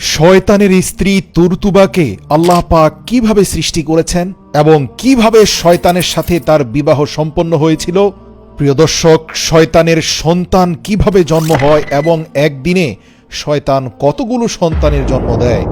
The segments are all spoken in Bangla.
শয়তানের স্ত্রী তুরতুবাকে আল্লাহ পাক কীভাবে সৃষ্টি করেছেন এবং কীভাবে শয়তানের সাথে তার বিবাহ সম্পন্ন হয়েছিল? প্রিয় দর্শক, শয়তানের সন্তান কীভাবে জন্ম হয় এবং একদিনে শয়তান কতগুলো সন্তানের জন্ম দেয়?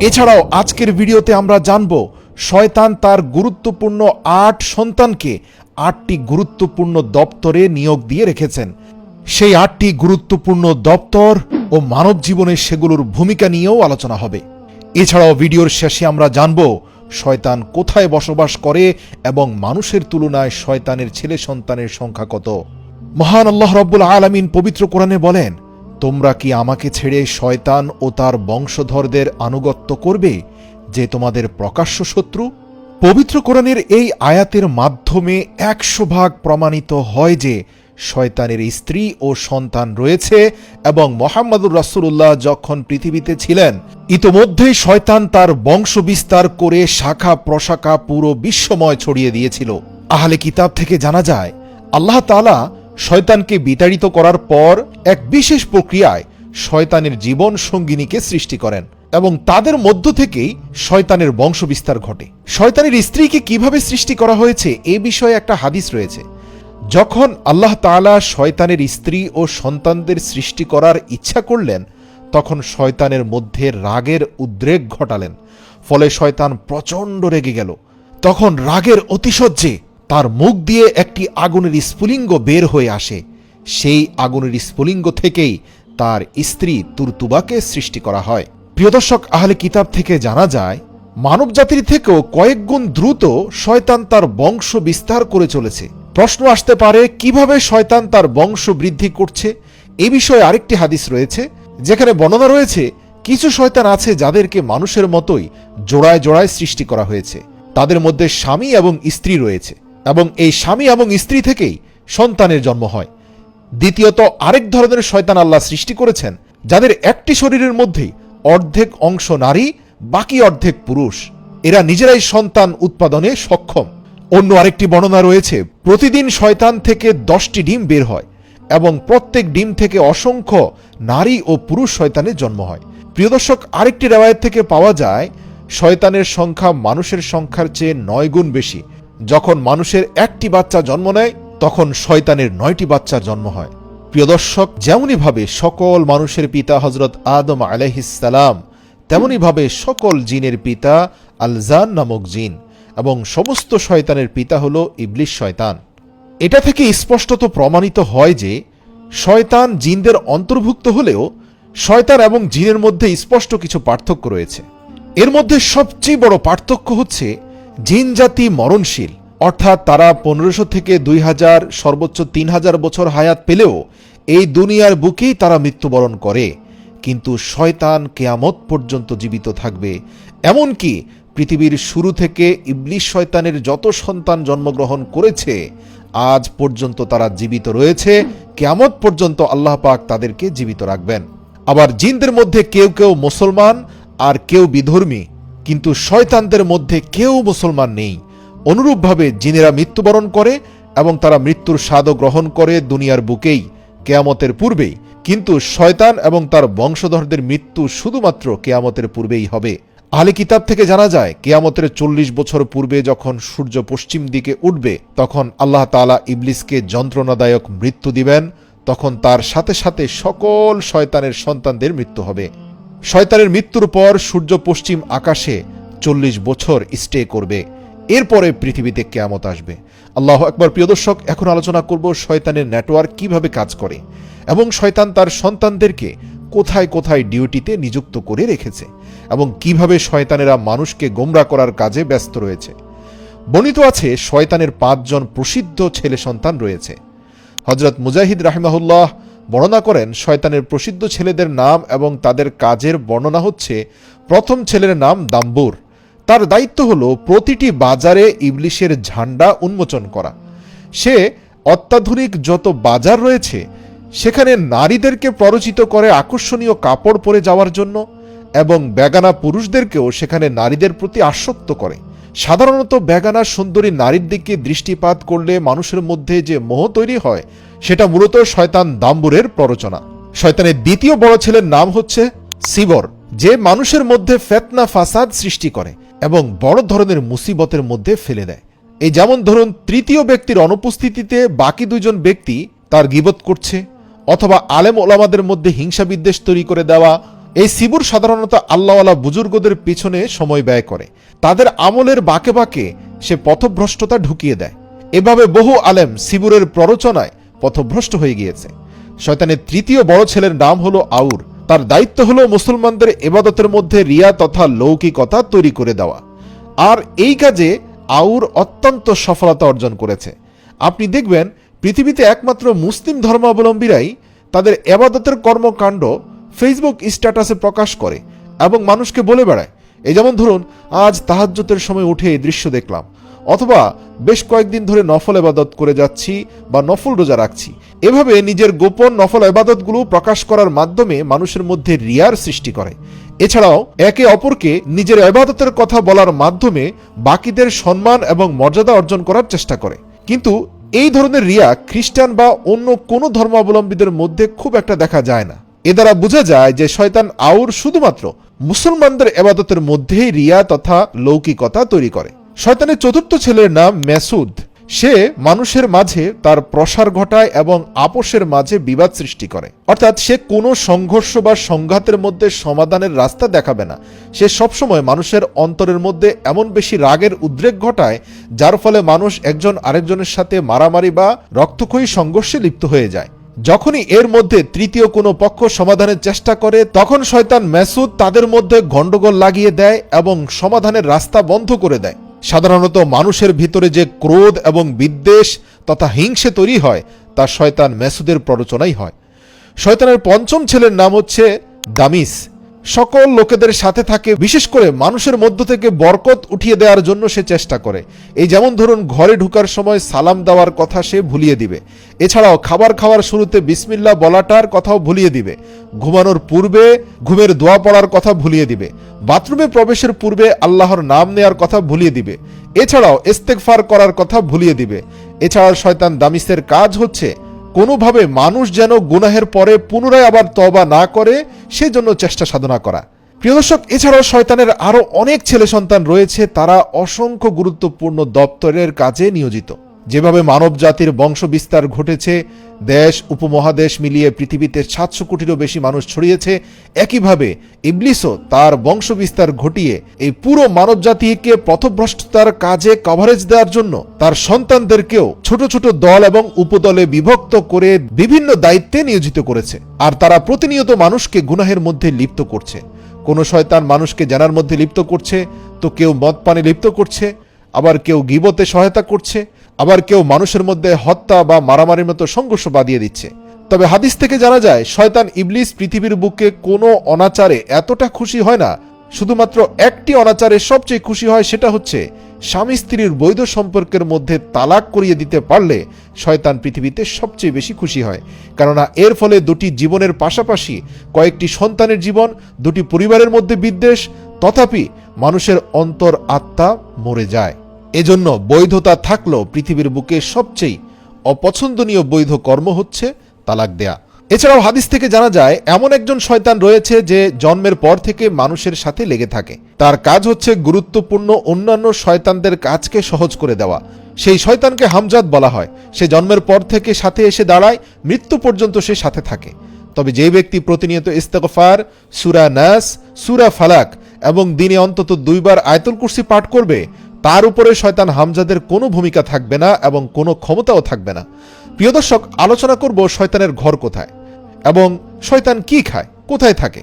এছাড়াও আজকের ভিডিওতে আমরা জানব, শয়তান তার গুরুত্বপূর্ণ আট সন্তানকে আটটি গুরুত্বপূর্ণ দপ্তরে নিয়োগ দিয়ে রেখেছেন। সেই আটটি গুরুত্বপূর্ণ দপ্তর ও মানব জীবনে সেগুলোর ভূমিকা নিয়েও আলোচনা হবে। এছাড়াও ভিডিওর শেষে আমরা জানব, শয়তান কোথায় বসবাস করে এবং মানুষের তুলনায় শয়তানের ছেলে সন্তানের সংখ্যা কত? মহান আল্লাহ রব্বুল আলামিন পবিত্র কোরআনে বলেন, তোমরা কি আমাকে ছেড়ে শয়তান ও তার বংশধরদের আনুগত্য করবে যে তোমাদের প্রকাশ্য শত্রু? পবিত্র কোরআনের এই আয়াতের মাধ্যমে একশো ভাগ প্রমাণিত হয় যে শয়তানের স্ত্রী ও সন্তান রয়েছে এবং মোহাম্মদুর রাসূলুল্লাহ যখন পৃথিবীতে ছিলেন, ইতোমধ্যেই শয়তান তার বংশ বিস্তার করে শাখা প্রশাখা পুরো বিশ্বময় ছড়িয়ে দিয়েছিল। আহলে কিতাব থেকে জানা যায়, আল্লাহ তালা শয়তানকে বিতাড়িত করার পর এক বিশেষ প্রক্রিয়ায় শয়তানের জীবন সঙ্গিনীকে সৃষ্টি করেন এবং তাদের মধ্য থেকেই শয়তানের বংশ বিস্তার ঘটে। শয়তানের স্ত্রীকে কীভাবে সৃষ্টি করা হয়েছে এ বিষয়ে একটা হাদিস রয়েছে। যখন আল্লাহ তাআলা শয়তানের স্ত্রী ও সন্তানদের সৃষ্টি করার ইচ্ছা করলেন, তখন শয়তানের মধ্যে রাগের উদ্রেক ঘটালেন। ফলে শয়তান প্রচণ্ড রেগে গেল। তখন রাগের অতিশয্যে তার মুখ দিয়ে একটি আগুনের স্ফুলিঙ্গ বের হয়ে আসে। সেই আগুনের স্ফুলিঙ্গ থেকেই তার স্ত্রী তুরতুবাকে সৃষ্টি করা হয়। প্রিয় দর্শক, আহলে কিতাব থেকে জানা যায় মানব জাতির থেকেও কয়েক গুণ দ্রুত শয়তান তার বংশ বিস্তার করে চলেছে। প্রশ্ন আসতে পারে, কীভাবে শয়তান তার বংশ বৃদ্ধি করছে? এ বিষয়ে আরেকটি হাদিস রয়েছে, যেখানে বর্ণনা রয়েছে, কিছু শয়তান আছে যাদেরকে মানুষের মতোই জোড়ায় জোড়ায় সৃষ্টি করা হয়েছে। তাদের মধ্যে স্বামী এবং স্ত্রী রয়েছে এবং এই স্বামী এবং স্ত্রী থেকেই সন্তানের জন্ম হয়। দ্বিতীয়ত, আরেক ধরনের শয়তান আল্লাহ সৃষ্টি করেছেন, যাদের একটি শরীরের মধ্যেই অর্ধেক অংশ নারী, বাকি অর্ধেক পুরুষ। এরা নিজেরাই সন্তান উৎপাদনে সক্ষম। অন্য আরেকটি বর্ণনা রয়েছে, প্রতিদিন শয়তান থেকে দশটি ডিম বের হয় এবং প্রত্যেক ডিম থেকে অসংখ্য নারী ও পুরুষ শয়তানের জন্ম হয়। প্রিয় দর্শক, আরেকটি রেওয়ায়ত থেকে পাওয়া যায়, শয়তানের সংখ্যা মানুষের সংখ্যার চেয়ে নয় গুণ বেশি। যখন মানুষের একটি বাচ্চা জন্ম নেয়, তখন শয়তানের নয়টি বাচ্চার জন্ম হয়। প্রিয় দর্শক, যেমনইভাবে সকল মানুষের পিতা হজরত আদম আলাইহিসালাম তেমনইভাবে সকল জিনের পিতা আলজান নামক জিন। এবং সমস্ত শয়তানের পিতা হল ইবলিশ শয়তান। এটা থেকে স্পষ্টত প্রমাণিত হয় যে, শয়তান জিনদের অন্তর্ভুক্ত হলেও শয়তান এবং জিনের মধ্যে স্পষ্ট কিছু পার্থক্য রয়েছে। এর মধ্যে সবচেয়ে বড় পার্থক্য হচ্ছে জিন জাতি মরণশীল। অর্থাৎ তারা পনেরোশো থেকে দুই হাজার, সর্বোচ্চ তিন হাজার বছর হায়াত পেলেও এই দুনিয়ার বুকেই তারা মৃত্যুবরণ করে। কিন্তু শয়তান কেয়ামত পর্যন্ত জীবিত থাকবে। এমনকি পৃথিবীর শুরু থেকে ইবলিশ শয়তানের যত সন্তান জন্মগ্রহণ করেছে, আজ পর্যন্ত তারা জীবিত রয়েছে, কেয়ামত পর্যন্ত আল্লাহ পাক তাদেরকে জীবিত রাখবেন। আবার জিনদের মধ্যে কেউ কেউ মুসলমান আর কেউ বিধর্মী, কিন্তু শয়তানদের মধ্যে কেউ মুসলমান নেই। অনুরূপভাবে জিনেরা মৃত্যুবরণ করে এবং তারা মৃত্যুর স্বাদও গ্রহণ করে দুনিয়ার বুকেই, কেয়ামতের পূর্বেই। কিন্তু শয়তান এবং তার বংশধরদের মৃত্যু শুধুমাত্র কেয়ামতের পূর্বেই হবে। আহলে কিতাব থেকে জানা যায়, কেয়ামতের চল্লিশ বছর পূর্বে যখন সূর্য পশ্চিম দিকে উঠবে, তখন আল্লাহ তাআলা ইবলিসকে যন্ত্রণাদায়ক মৃত্যু দিবেন, তখন তার সাথে সাথে সকল শয়তানের সন্তানদের মৃত্যু হবে। শয়তানের মৃত্যুর পর সূর্য পশ্চিম আকাশে চল্লিশ বছর স্টে করবে। এরপরে পৃথিবীতে কেয়ামত আসবে। আল্লাহ একবার প্রিয় দর্শক, এখন আলোচনা করব শয়তানের নেটওয়ার্ক কীভাবে কাজ করে এবং শয়তান তার সন্তানদেরকে কোথায় কোথায় ডিউটিতে নিযুক্ত করে রেখেছে এবং কীভাবে শয়তানেরা মানুষকে গোমরা করার কাজে ব্যস্ত রয়েছে। বর্ণিত আছে, শয়তানের পাঁচজন প্রসিদ্ধ ছেলে সন্তান রয়েছে। হজরত মুজাহিদ রাহিমাহুল্লাহ বর্ণনা করেন, শয়তানের প্রসিদ্ধ ছেলেদের নাম এবং তাদের কাজের বর্ণনা হচ্ছে, প্রথম ছেলের নাম দাম্বুর। তার দায়িত্ব হল প্রতিটি বাজারে ইবলিশের ঝান্ডা উন্মোচন করা। সে অত্যাধুনিক যত বাজার রয়েছে সেখানে নারীদেরকে প্ররোচিত করে আকর্ষণীয় কাপড় পরে যাওয়ার জন্য এবং বেগানা পুরুষদেরকেও সেখানে নারীদের প্রতি আসক্ত করে। সাধারণত বেগানা সুন্দরী নারীর দিকে দৃষ্টিপাত করলে মানুষের মধ্যে যে মোহ তৈরি হয়, সেটা মূলত শয়তান দাম্বুরের প্ররোচনা। শয়তানের দ্বিতীয় বড় ছেলের নাম হচ্ছে সিবর, যে মানুষের মধ্যে ফেতনা ফাসাদ সৃষ্টি করে এবং বড় ধরনের মুসিবতের মধ্যে ফেলে দেয়। এই যেমন ধরুন, তৃতীয় ব্যক্তির অনুপস্থিতিতে বাকি দুজন ব্যক্তি তার গিবত করছে অথবা আলেম ওলামাদের মধ্যে হিংসা বিদ্বেষ তৈরি করে দেওয়া, এই সিবুর সাধারণত আল্লাহওয়ালা বুজুর্গদের পিছনে সময় ব্যয় করে। তাদের আমলের বাঁকে বাঁকে সে পথভ্রষ্টতা ঢুকিয়ে দেয়। এভাবে বহু আলেম সিবুরের প্ররোচনায় পথভ্রষ্ট হয়ে গিয়েছে। শয়তানের তৃতীয় বড় ছেলের নাম হলো আউর। তার দায়িত্ব হলো মুসলমানদের এবাদতের মধ্যে রিয়া তথা লৌকিকতা তৈরি করে দেওয়া। আর এই কাজে আউর অত্যন্ত সফলতা অর্জন করেছে। আপনি দেখবেন পৃথিবীতে একমাত্র মুসলিম ধর্মাবলম্বীরাই তাদের এবাদতের কর্মকাণ্ড ফেসবুক স্ট্যাটাসে প্রকাশ করে এবং মানুষকে বলে বেড়ায়। এই যেমন ধরুন, আজ তাহাজ্জতের সময় উঠে এই দৃশ্য দেখলাম, অথবা বেশ কয়েকদিন ধরে নফল এবাদত করে যাচ্ছি বা নফল রোজা রাখছি। এভাবে নিজের গোপন নফল এবাদতগুলো প্রকাশ করার মাধ্যমে মানুষের মধ্যে রিয়ার সৃষ্টি করে। এছাড়াও, একে অপরকে নিজের এবাদতের কথা বলার মাধ্যমে বাকিদের সম্মান এবং মর্যাদা অর্জন করার চেষ্টা করে। কিন্তু এই ধরনের রিয়া খ্রিস্টান বা অন্য কোনো ধর্মাবলম্বীদের মধ্যে খুব একটা দেখা যায় না। এ দ্বারা বোঝা যায় যে শয়তান আউর শুধুমাত্র মুসলমানদের এবাদতের মধ্যেই রিয়া তথা লৌকিকতা তৈরি করে। শয়তানের চতুর্থ ছেলের নাম মেসুদ। সে মানুষের মাঝে তার প্রসার ঘটায় এবং আপোষের মাঝে বিবাদ সৃষ্টি করে। অর্থাৎ সে কোনো সংঘর্ষ বা সংঘাতের মধ্যে সমাধানের রাস্তা দেখাবে না। সে সবসময় মানুষের অন্তরের মধ্যে এমন বেশি রাগের উদ্রেক ঘটায়, যার ফলে মানুষ একজন আরেকজনের সাথে মারামারি বা রক্তক্ষয়ী সংঘর্ষে লিপ্ত হয়ে যায়। যখনই এর মধ্যে তৃতীয় কোনো পক্ষ সমাধানের চেষ্টা করে, তখন শয়তান মেসুদ তাদের মধ্যে গণ্ডগোল লাগিয়ে দেয় এবং সমাধানের রাস্তা বন্ধ করে দেয়। সাধারণত মানুষের ভিতরে যে ক্রোধ এবং বিদ্বেষ তথা হিংসে তৈরি হয়, তা শয়তান মেসুদের প্ররোচনাই হয়। শয়তানের পঞ্চম ছেলের নাম হচ্ছে দামিস। সকল লোকেদের সাথে থাকে, বিশেষ করে মানুষের মধ্য থেকে বরকত উঠিয়ে দেওয়ার জন্য সে চেষ্টা করে। এই যেমন ধরুন, ঘরে ঢুকার সময় সালাম দেওয়ার কথা সে ভুলিয়ে দিবে। এছাড়াও খাবার খাওয়ার শুরুতে বিসমিল্লা বলাটার কথাও ভুলিয়ে দিবে। ঘুমানোর পূর্বে ঘুমের দোয়া পড়ার কথা ভুলিয়ে দিবে। বাথরুমে প্রবেশের পূর্বে আল্লাহর নাম নেয়ার কথা ভুলিয়ে দিবে। এছাড়াও ইস্তেকফার করার কথা ভুলিয়ে দিবে। এছাড়াও শয়তান দামিসের কাজ হচ্ছে কোনোভাবে মানুষ যেন গুনাহের পরে পুনরায় আবার তবা না করে, সেজন্য চেষ্টা সাধনা করা। প্রিয় দর্শক, এছাড়াও শয়তানের আরও অনেক ছেলে সন্তান রয়েছে, তারা অসংখ্য গুরুত্বপূর্ণ দপ্তরের কাজে নিয়োজিত। যেভাবে মানব জাতির বংশ বিস্তার ঘটেছে, দেশ, উপমহাদেশ মিলিয়ে পৃথিবীতে সাতশো কোটিরও বেশি মানুষ ছড়িয়েছে, একইভাবে ইবলিসও তার বংশ বিস্তার ঘটিয়ে এই পুরো মানব জাতিকে পথভ্রষ্টতার কাজে কভারেজ দেওয়ার জন্য তার সন্তানদেরকেও ছোট ছোট দল এবং উপদলে বিভক্ত করে বিভিন্ন দায়িত্বে নিয়োজিত করেছে। আর তারা প্রতিনিয়ত মানুষকে গুনাহের মধ্যে লিপ্ত করছে। কোন শয়তান মানুষকে জানার মধ্যে লিপ্ত করছে, তো কেউ মদ পানে লিপ্ত করছে, আবার কেউ গিবতে সহায়তা করছে। আবার কেউ মানুষের মধ্যে হত্যা বা মারামারির মতো সংঘর্ষ বাদিয়ে দিচ্ছে। তবে হাদিস থেকে জানা যায়, শয়তান ইবলিস পৃথিবীর বুকে কোনো অনাচারে এতটা খুশি হয় না। শুধুমাত্র একটি অনাচারে সবচেয়ে খুশি হয় সেটা হচ্ছে, স্বামী স্ত্রীর বৈধ সম্পর্কের মধ্যে তালাক করিয়ে দিতে পারলে শয়তান পৃথিবীতে সবচেয়ে বেশি খুশি হয়। কেননা এর ফলে দুটি জীবনের পাশাপাশি কয়েকটি সন্তানের জীবন, দুটি পরিবারের মধ্যে বিদ্বেষ, তথাপি মানুষের অন্তর আত্মা মরে যায়। এজন্য বৈধতা থাকলেও পৃথিবীর বুকে সবচেয়ে অপছন্দনীয় বৈধ কর্ম হচ্ছে তালাক দেয়া। এছাড়াও হাদিস থেকে জানা যায়, এমন একজন শয়তান রয়েছে যে জন্মের পর থেকে মানুষের সাথে লেগে থাকে। তার কাজ হচ্ছে গুরুত্বপূর্ণ অন্যান্য শয়তানদের কাজকে সহজ করে দেওয়া। সেই শয়তানকে হামজাদ বলা হয়। সে জন্মের পর থেকে সাথে এসে দাঁড়ায়, মৃত্যু পর্যন্ত সে সাথে থাকে। তবে যে ব্যক্তি প্রতিনিয়ত ইস্তেগফার, সুরা নাস, সুরা ফালাক এবং দিনে অন্তত দুইবার আয়তুল কুর্সি পাঠ করবে তার উপরে শয়তান হামজাদের কোনো ভূমিকা থাকবে না এবং কোনো ক্ষমতাও থাকবে না। প্রিয় দর্শক, আলোচনা করব শয়তানের ঘর কোথায় এবং শয়তান কি খায়, কোথায় থাকে।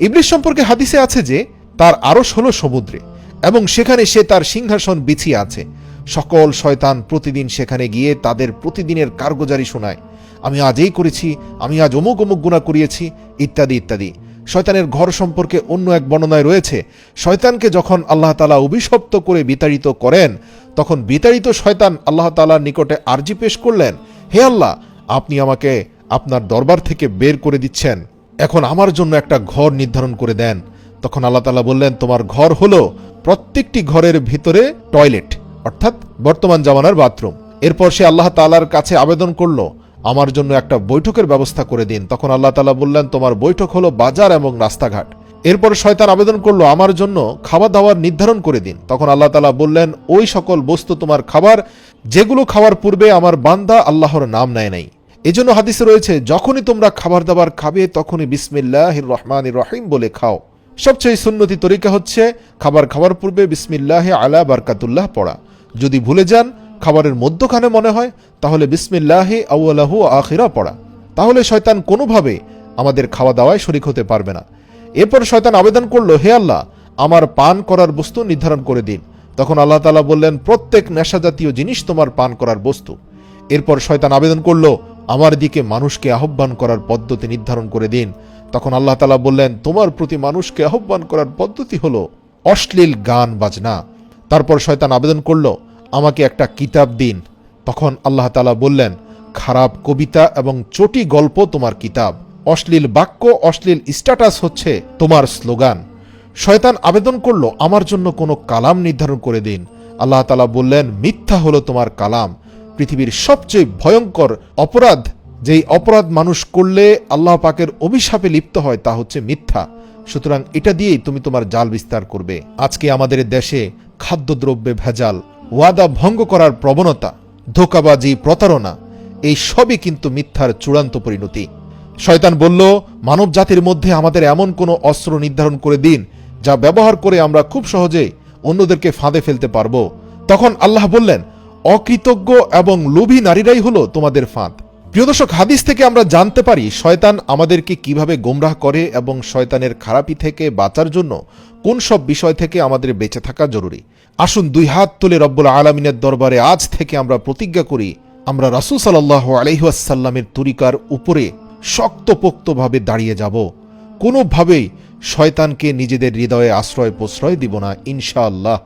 ইবলিশ সম্পর্কে হাদিসে আছে যে, তার আরশ হলো সমুদ্রে এবং সেখানে সে তার সিংহাসন বিছিয়ে আছে। সকল শয়তান প্রতিদিন সেখানে গিয়ে তাদের প্রতিদিনের কার্গজারি শোনায়। আমি আজ এই করেছি, আমি আজ অমুক অমুক গুণা করিয়েছি, ইত্যাদি ইত্যাদি। শয়তানের ঘর সম্পর্কে অন্য এক বর্ণনায় রয়েছে, শয়তানকে যখন আল্লাহ তালা অভিশপ্ত করে বিতাড়িত করেন, তখন বিতাড়িত শয়তান আল্লাহ তালার নিকটে আর্জি পেশ করলেন, হে আল্লাহ, আপনি আমাকে আপনার দরবার থেকে বের করে দিচ্ছেন। এখন আমার জন্য একটা ঘর নির্ধারণ করে দেন। তখন আল্লাহ তালা বললেন, তোমার ঘর হলো প্রত্যেকটি ঘরের ভিতরে টয়লেট, অর্থাৎ বর্তমান জামানার বাথরুম। এরপর সে আল্লাহ তালার কাছে আবেদন করল আমার জন্য একটা বৈঠকের ব্যবস্থা করে দিন। তখন আল্লাহ তালা বললেন, তোমার বৈঠক হলো বাজার এবং রাস্তাঘাট। এরপর শয়তান আবেদন করল, আমার জন্য খাবার দাবার নির্ধারণ করে দিন। তখন আল্লাহ তালা বললেন, ওই সকল বস্তু তোমার খাবার, যেগুলো খাওয়ার পূর্বে আমার বান্দা আল্লাহর নাম নেয় নাই। এজন্য হাদিসে রয়েছে, যখনই তোমরা খাবার দাবার খাবে, তখনই বিসমিল্লাহ রহমান রহিম বলে খাও। সবচেয়ে সুন্নতি তরিকা হচ্ছে, খাবার খাওয়ার পূর্বে বিসমিল্লাহ আলা বারকাতুল্লাহ পড়া। যদি ভুলে যান খাবারের মধ্যখানে মনে হয়, তাহলে বিসমিল্লাহ আউ্লাহু আখিরা পড়া। তাহলে শয়তান কোনোভাবে আমাদের খাওয়া দাওয়ায় শরিক হতে পারবে না। এরপর শয়তান আবেদন করল, হে আল্লাহ, আমার পান করার বস্তু নির্ধারণ করে দিন। তখন আল্লাহ তালা বললেন, প্রত্যেক নেশা জাতীয় জিনিস তোমার পান করার বস্তু। এরপর শয়তান আবেদন করল, আমার দিকে মানুষকে আহ্বান করার পদ্ধতি নির্ধারণ করে দিন। তখন আল্লাহ তালা বললেন, তোমার প্রতি মানুষকে আহ্বান করার পদ্ধতি হলো, অশ্লীল গান বাজনা। তারপর শয়তান আবেদন করল আমাকে একটা কিতাব দিন। তখন আল্লাহ তালা বললেন, খারাপ কবিতা এবং চটি গল্প তোমার কিতাব। অশ্লীল বাক্য, অশ্লীল স্ট্যাটাস হচ্ছে তোমার স্লোগান। শয়তান আবেদন করল, আমার জন্য কোনো কালাম নির্ধারণ করে দিন। আল্লাহ তালা বললেন, মিথ্যা হলো তোমার কালাম। পৃথিবীর সবচেয়ে ভয়ঙ্কর অপরাধ, যেই অপরাধ মানুষ করলে আল্লাহ পাকের অভিশাপে লিপ্ত হয়, তা হচ্ছে মিথ্যা। সুতরাং এটা দিয়েই তুমি তোমার জাল বিস্তার করবে। আজকে আমাদের দেশে খাদ্যদ্রব্যে ভেজাল ওয়াদা ভঙ্গ করার প্রবণতা, ধোকাবাজি, প্রতারণা, এই সবই কিন্তু মিথ্যার চূড়ান্ত পরিণতি। শয়তান বলল, মানব জাতির মধ্যে আমাদের এমন কোনো অস্ত্র নির্ধারণ করে দিন, যা ব্যবহার করে আমরা খুব সহজে অন্যদেরকে ফাঁদে ফেলতে পারব। তখন আল্লাহ বললেন, অকৃতজ্ঞ এবং লোভী নারীরাই হলো তোমাদের ফাঁদ। প্রিয় দর্শক, হাদিস থেকে আমরা জানতে পারি, শয়তান আমাদেরকে কীভাবে গোমরাহ করে এবং শয়তানের খারাপি থেকে বাঁচার জন্য কোন সব বিষয় থেকে আমাদের বেঁচে থাকা জরুরি? আসুন দুই হাত তুলে রব্বুল আলমিনের দরবারে আজ থেকে আমরা প্রতিজ্ঞা করি, আমরা রাসুল সাল্লাহ আলহিহাসাল্লামের তরিকার উপরে শক্তপোক্তভাবে দাঁড়িয়ে যাব। কোনোভাবেই শয়তানকে নিজেদের হৃদয়ে আশ্রয় প্রশ্রয় দিব না, ইনশাআল্লাহ।